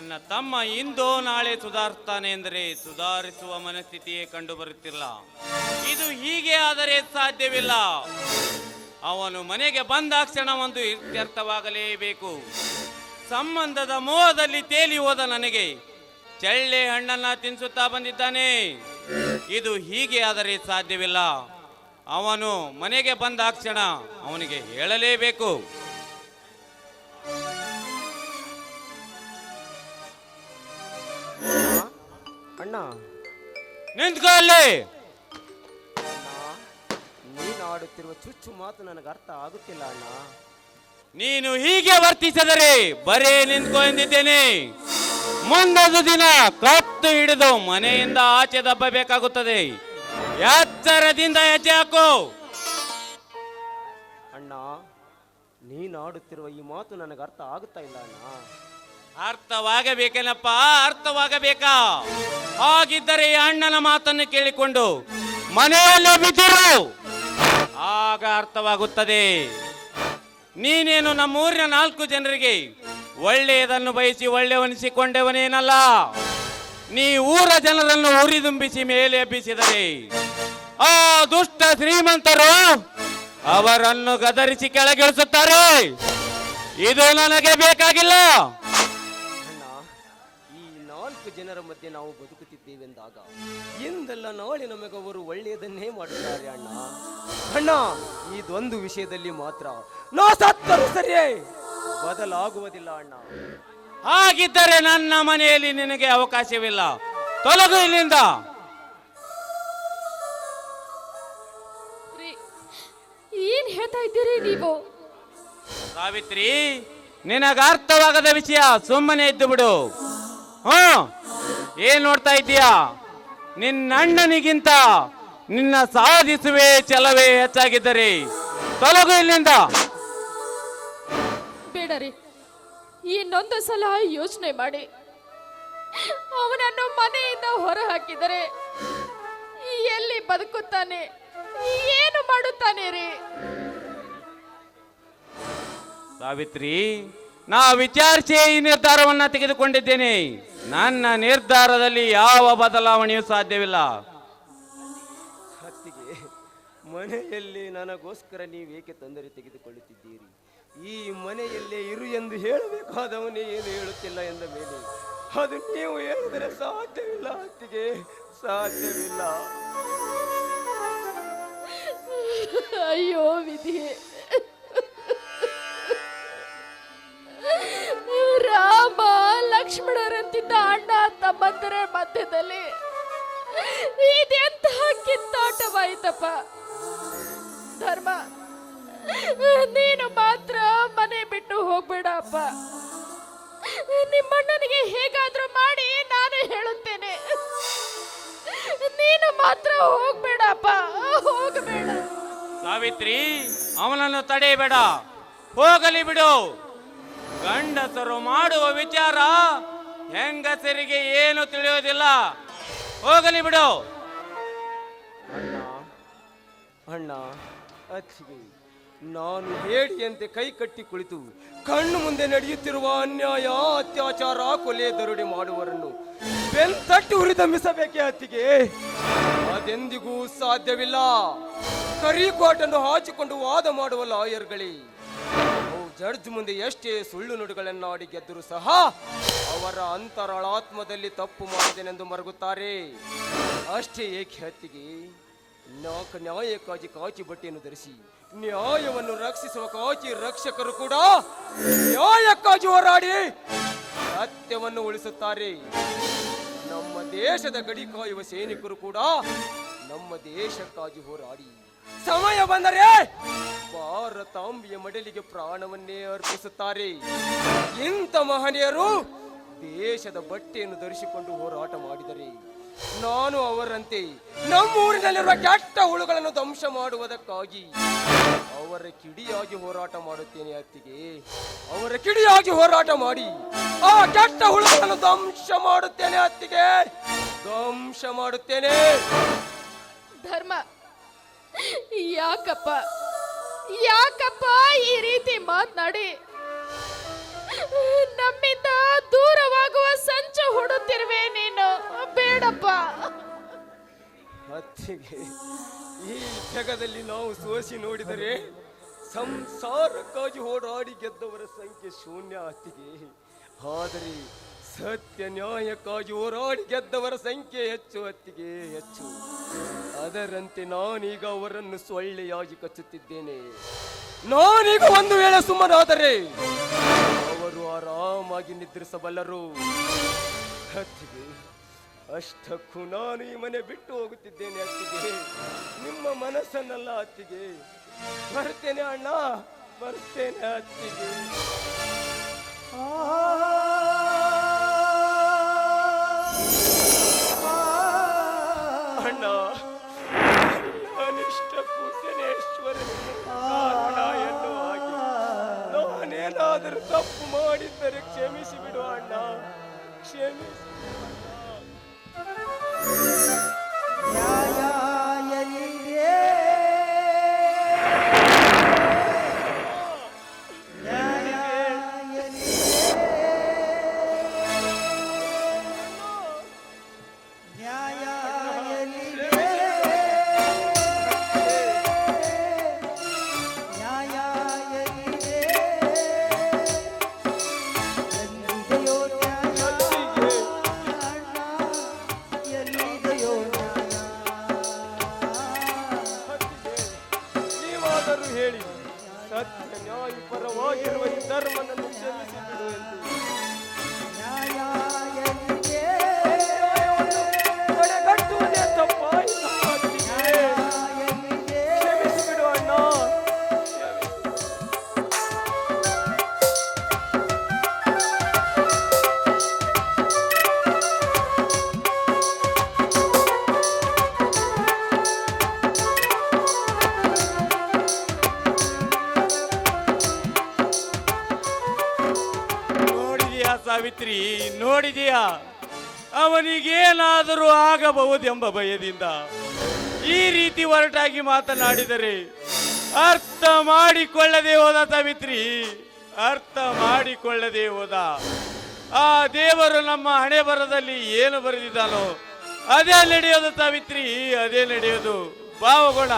ನನ್ನ ತಮ್ಮ ಇಂದು ನಾಳೆ ಸುಧಾರಿಸ್ತಾನೆ ಎಂದರೆ ಸುಧಾರಿಸುವ ಮನಸ್ಥಿತಿಯೇ ಕಂಡು ಬರುತ್ತಿಲ್ಲ. ಇದು ಹೀಗೆ ಆದರೆ ಸಾಧ್ಯವಿಲ್ಲ. ಅವನು ಮನೆಗೆ ಬಂದಾಕ್ಷಣ ಒಂದು ಇತ್ಯರ್ಥವಾಗಲೇಬೇಕು. ಸಂಬಂಧದ ಮೋಹದಲ್ಲಿ ತೇಲಿ ಹೋದ ನನಗೆ, ಚಳ್ಳೆ ಹಣ್ಣನ್ನ ತಿನ್ನಿಸುತ್ತಾ ಬಂದಿದ್ದಾನೆ. ಇದು ಹೀಗೆ ಆದರೆ ಸಾಧ್ಯವಿಲ್ಲ. ಅವನು ಮನೆಗೆ ಬಂದಾಕ್ಷಣ ಅವನಿಗೆ ಹೇಳಲೇಬೇಕು. ಅಣ್ಣ. ನಿಂತ್ಕೋ ಅಲ್ಲಿ. ನೀನು ಆಡುತ್ತಿರುವ ಚುಚ್ಚು ಮಾತು ನನಗೆ ಅರ್ಥ ಆಗುತ್ತಿಲ್ಲ ಅಣ್ಣ. ನೀನು ಹೀಗೆ ವರ್ತಿಸಿದರೆ ಬರೇ ನಿಂತ್ಕೋ ಎಂದಿದ್ದೇನೆ. ಮುಂದೊಂದು ದಿನ ಕತ್ತು ಹಿಡಿದು ಮನೆಯಿಂದ ಆಚೆ ದಬ್ಬಬೇಕಾಗುತ್ತದೆ ಎಚ್ಚರದಿಂದ ಹೆಜ್ಜೆ ಹಾಕು. ಅಣ್ಣ ನೀನು ಆಡುತ್ತಿರುವ ಈ ಮಾತು ನನಗೆ ಅರ್ಥ ಆಗುತ್ತಾ ಇಲ್ಲ ಅಣ್ಣ. ಅರ್ಥವಾಗಬೇಕೇನಪ್ಪ? ಅರ್ಥವಾಗಬೇಕಾ? ಹಾಗಿದ್ದರೆ ಈ ಅಣ್ಣನ ಮಾತನ್ನು ಕೇಳಿಕೊಂಡು ಮನೆಯಲ್ಲೇ ಬಿದ್ದಿರು. ಆಗ ಅರ್ಥವಾಗುತ್ತದೆ. ನೀನೇನು ನಮ್ಮೂರಿನ ನಾಲ್ಕು ಜನರಿಗೆ ಒಳ್ಳೆಯದನ್ನು ಬಯಸಿ ಒಳ್ಳೆಯವನಿಸಿಕೊಂಡವನೇನಲ್ಲ ನೀ ಊರ ಜನರನ್ನು ಉರಿದುಂಬಿಸಿ ಮೇಲೆ ಎಬ್ಬಿಸಿದರೆ ಆ ದುಷ್ಟ ಶ್ರೀಮಂತರು ಅವರನ್ನು ಗದರಿಸಿ ಕೆಳಗಿಳಿಸುತ್ತಾರೆ. ಇದು ನನಗೆ ಬೇಕಾಗಿಲ್ಲ. ಜನರ ಮಧ್ಯೆ ನಾವು ಬದುಕುತ್ತಿದ್ದೇವೆಂದಾಗ ಎಂದೆಲ್ಲ ನಾಳೆ ನಮಗೆ ಅವರು ಒಳ್ಳೆಯದನ್ನೇ ಮಾಡುತ್ತಾರೆ ಅಣ್ಣ? ಅಣ್ಣ ಇದೊಂದು ವಿಷಯದಲ್ಲಿ ಮಾತ್ರ ನಾ ಸತ್ತರು ಸರಿಯೇ ಬದಲಾಗುವುದಿಲ್ಲ ಅಣ್ಣ. ಹಾಗಿದ್ದರೆ ನನ್ನ ಮನೆಯಲ್ಲಿ ನಿನಗೆ ಅವಕಾಶವಿಲ್ಲ. ತೊಲಗು ಇಲ್ಲಿಂದ. ರೀ ಏನ್ ಹೇಳ್ತಾ ಇದ್ದೀರಿ ನೀವು? ಸಾವಿತ್ರಿ ನಿನಗ ಅರ್ಥವಾಗದ ವಿಷಯ ಸುಮ್ಮನೆ ಇದ್ದು ಬಿಡು. ಹ್ಮ್. ಏನ್ ನೋಡ್ತಾ ಇದ್ದೀಯಾ? ನಿನ್ನ ಅಣ್ಣನಿಗಿಂತ ನಿನ್ನ ಸಾಧಿಸುವೆ ಚಲವೇ ಹೆಚ್ಚಾಗಿದ್ದರೆ. ತೊಲಗು ಇಲ್ಲಿಂದ. ಬೇಡರಿ. ಇನ್ನೊಂದು ಸಲ ಯೋಚನೆ ಮಾಡಿ. ಅವನನ್ನು ಮನೆಯಿಂದ ಹೊರ ಹಾಕಿದರೆ ಎಲ್ಲಿ ಬದುಕುತ್ತಾನೆ? ಏನು ಮಾಡುತ್ತಾನೆ ರೀ ಸಾವಿತ್ರಿ ನಾ ವಿಚಾರಿಸಿ ಈ ನಿರ್ಧಾರವನ್ನ ತೆಗೆದುಕೊಂಡಿದ್ದೇನೆ. ನನ್ನ ನಿರ್ಧಾರದಲ್ಲಿ ಯಾವ ಬದಲಾವಣೆಯೂ ಸಾಧ್ಯವಿಲ್ಲ. ಅತ್ತಿಗೆ ಮನೆಯಲ್ಲಿ ನನಗೋಸ್ಕರ ನೀವು ಏಕೆ ತೊಂದರೆ ತೆಗೆದುಕೊಳ್ಳುತ್ತಿದ್ದೀರಿ? ಈ ಮನೆಯಲ್ಲೇ ಇರು ಎಂದು ಹೇಳಬೇಕಾದವನೇ ಏನು ಹೇಳುತ್ತಿಲ್ಲ ಎಂದ ಮೇಲೆ ಅದು ನೀವು ಹೇಳಿದರೆ ಸಾಧ್ಯವಿಲ್ಲ ಅತ್ತಿಗೆ ಸಾಧ್ಯವಿಲ್ಲ. ಅಯ್ಯೋ ವಿಧಿ. ಕಿತ್ತಾಟವಾಯಿತಪ್ಪ ಧರ್ಮ, ನೀನು ಮಾತ್ರ ಮನೆ ಬಿಟ್ಟು ಹೋಗ್ಬೇಡಪ್ಪ ನಿಮ್ಮಣ್ಣನಿಗೆ ಹೇಗಾದ್ರೂ ಮಾಡಿ ನಾನು ಹೇಳುತ್ತೇನೆ. ನೀನು ಮಾತ್ರ ಹೋಗ್ಬೇಡಪ್ಪ ಹೋಗಬೇಡ. ಸಾವಿತ್ರಿ, ಅವನನ್ನು ತಡೆಯಬೇಡ. ಹೋಗಲಿ ಬಿಡು. ಗಂಡಸರು ಮಾಡುವ ವಿಚಾರ ಹೆಂಗಸರಿಗೆ ಏನು ತಿಳಿಯೋದಿಲ್ಲ. ಹೋಗಲಿ ಬಿಡು. ಅಣ್ಣ ಅಣ್ಣ, ಅತ್ತಿಗೆ, ನಾನು ಹೇಳಿಯಂತೆ ಕೈ ಕಟ್ಟಿ ಕುಳಿತು ಕಣ್ಣು ಮುಂದೆ ನಡೆಯುತ್ತಿರುವ ಅನ್ಯಾಯ, ಅತ್ಯಾಚಾರ, ಕೊಲೆ ದರೋಡೆ ಮಾಡುವರನ್ನು ಬೆಂತಟ್ಟಿ ಹುರಿದಂಬಿಸಬೇಕೇ ಅತ್ತಿಗೆ? ಅದೆಂದಿಗೂ ಸಾಧ್ಯವಿಲ್ಲ. ಕರಿಕೋಟನ್ನು ಹಾಚಿಕೊಂಡು ವಾದ ಮಾಡುವ ಲಾಯರ್ಗಳೇ. ಜಡ್ಜ್ ಮುಂದೆ ಎಷ್ಟೇ ಸುಳ್ಳು ನುಡಿಗಳನ್ನಾಡಿ ಗೆದ್ದರೂ ಸಹ ಅವರ ಅಂತರಾಳಾತ್ಮದಲ್ಲಿ ತಪ್ಪು ಮಾಡಿದೆನೆಂದು ಮರಗುತ್ತಾರೆ. ಅಷ್ಟೇ ಏಕೆ ಹತ್ತಿಗೆ? ನಾಲ್ಕು ನ್ಯಾಯಕ್ಕಾಗಿ ಕಾಚಿ ಬಟ್ಟೆಯನ್ನು ಧರಿಸಿ, ನ್ಯಾಯವನ್ನು ರಕ್ಷಿಸುವ ಕಾಚಿ ರಕ್ಷಕರು ಕೂಡ ನ್ಯಾಯಕ್ಕಾಗಿ ಹೋರಾಡಿ ಸತ್ಯವನ್ನು ಉಳಿಸುತ್ತಾರೆ. ನಮ್ಮ ದೇಶದ ಗಡಿ ಕಾಯುವ ಸೈನಿಕರು ಕೂಡ ನಮ್ಮ ದೇಶಕ್ಕಾಗಿ ಹೋರಾಡಿ. ಸಮಯ ಬಂದರೆ ಭಾರತಾಂಬಿಯ ಮಡಲಿಗೆ ಪ್ರಾಣವನ್ನೇ ಅರ್ಪಿಸುತ್ತಾರೆ. ಇಂಥ ಮಹನೀಯರು ದೇಶದ ಬಟ್ಟೆಯನ್ನು ಧರಿಸಿಕೊಂಡು ಹೋರಾಟ ಮಾಡಿದರೆ ನಾನು ಅವರಂತೆ. ನಮ್ಮೂರಿನಲ್ಲಿರುವ ಕೆಟ್ಟ ಹುಳುಗಳನ್ನು ಧ್ವಂಸ ಮಾಡುವುದಕ್ಕಾಗಿ ಅವರ ಕಿಡಿಯಾಗಿ ಹೋರಾಟ ಮಾಡುತ್ತೇನೆ ಅತ್ತಿಗೆ. ಅವರ ಕಿಡಿಯಾಗಿ ಹೋರಾಟ ಮಾಡಿ ಆ ಕೆಟ್ಟ ಹುಳುಗಳನ್ನು ಧ್ವಂಸ ಮಾಡುತ್ತೇನೆ ಅತ್ತಿಗೆ. ಧ್ವಂಸ ಮಾಡುತ್ತೇನೆ. ಧರ್ಮ, ಯಾಕಪ್ಪ ಯಾಕಪ್ಪ ಈ ರೀತಿ ಮಾತನಾಡಿ? ಅತ್ತಿಗೆ ಈ ಜಗದಲ್ಲಿ ನಾವು ಸೋಸಿ ನೋಡಿದರೆ ಸಂಸಾರಕ್ಕಾಗಿ ಹೋರಾಡಿ ಗೆದ್ದವರ ಸಂಖ್ಯೆ ಶೂನ್ಯ ಅತ್ತಿಗೆ ಆದರೆ ಸತ್ಯ ನ್ಯಾಯಕ್ಕಾಗಿ ಹೋರಾಡಿ ಗೆದ್ದವರ ಸಂಖ್ಯೆ ಹೆಚ್ಚು ಅತ್ತಿಗೆ ಹೆಚ್ಚು. ಅದರಂತೆ ನಾನೀಗ ಅವರನ್ನು ಸೊಳ್ಳೆಯಾಗಿ ಕಚ್ಚುತ್ತಿದ್ದೇನೆ. ನಾನೀಗ ಒಂದು ವೇಳೆ ಸುಮ್ಮನಾದರೆ ಅವರು ಆರಾಮಾಗಿ ನಿದ್ರಿಸಬಲ್ಲರು. ಅತ್ತಿಗೆ ಅಷ್ಟಕ್ಕೂ ನಾನು ಈ ಮನೆ ಬಿಟ್ಟು ಹೋಗುತ್ತಿದ್ದೇನೆ ಅತ್ತಿಗೆ. ನಿಮ್ಮ ಮನಸ್ಸನ್ನೆಲ್ಲ ಅತ್ತಿಗೆ. ಬರ್ತೇನೆ ಅಣ್ಣ, ಬರ್ತೇನೆ ಅತ್ತಿಗೆ. ಅಣ್ಣ ನಾನಿಷ್ಟ ಪೂಜನೇಶ್ವರ ನಾನೇನಾದರೂ ತಪ್ಪು ಮಾಡಿದ್ದರೆ ಕ್ಷಮಿಸಿ ಬಿಡು ಅಣ್ಣ, ಕ್ಷಮಿಸಿ. Música ಪರವಾಗಿರುವ ಈ ಧರ್ಮನನ್ನು ಕ್ಷಮಿಸಿ ಬಿಡು ಎಂದು ಸಾವಿತ್ರಿ, ನೋಡಿದೀಯಾ? ಅವನಿಗೇನಾದರೂ ಆಗಬಹುದೆಂಬ ಭಯದಿಂದ ಈ ರೀತಿ ಹೊರಟಾಗಿ ಮಾತನಾಡಿದರೆ ಅರ್ಥ ಮಾಡಿಕೊಳ್ಳದೆ ಹೋದ ಸಾವಿತ್ರಿ, ಅರ್ಥ ಮಾಡಿಕೊಳ್ಳದೆ ಹೋದ. ಆ ದೇವರು ನಮ್ಮ ಹಣೆ ಬರದಲ್ಲಿ ಏನು ಬರೆದಿದ್ದಾನೋ, ಅದೇ ನಡೆಯೋದು ಸಾವಿತ್ರಿ, ಅದೇ ನಡೆಯೋದು ಭಾವಗುಣ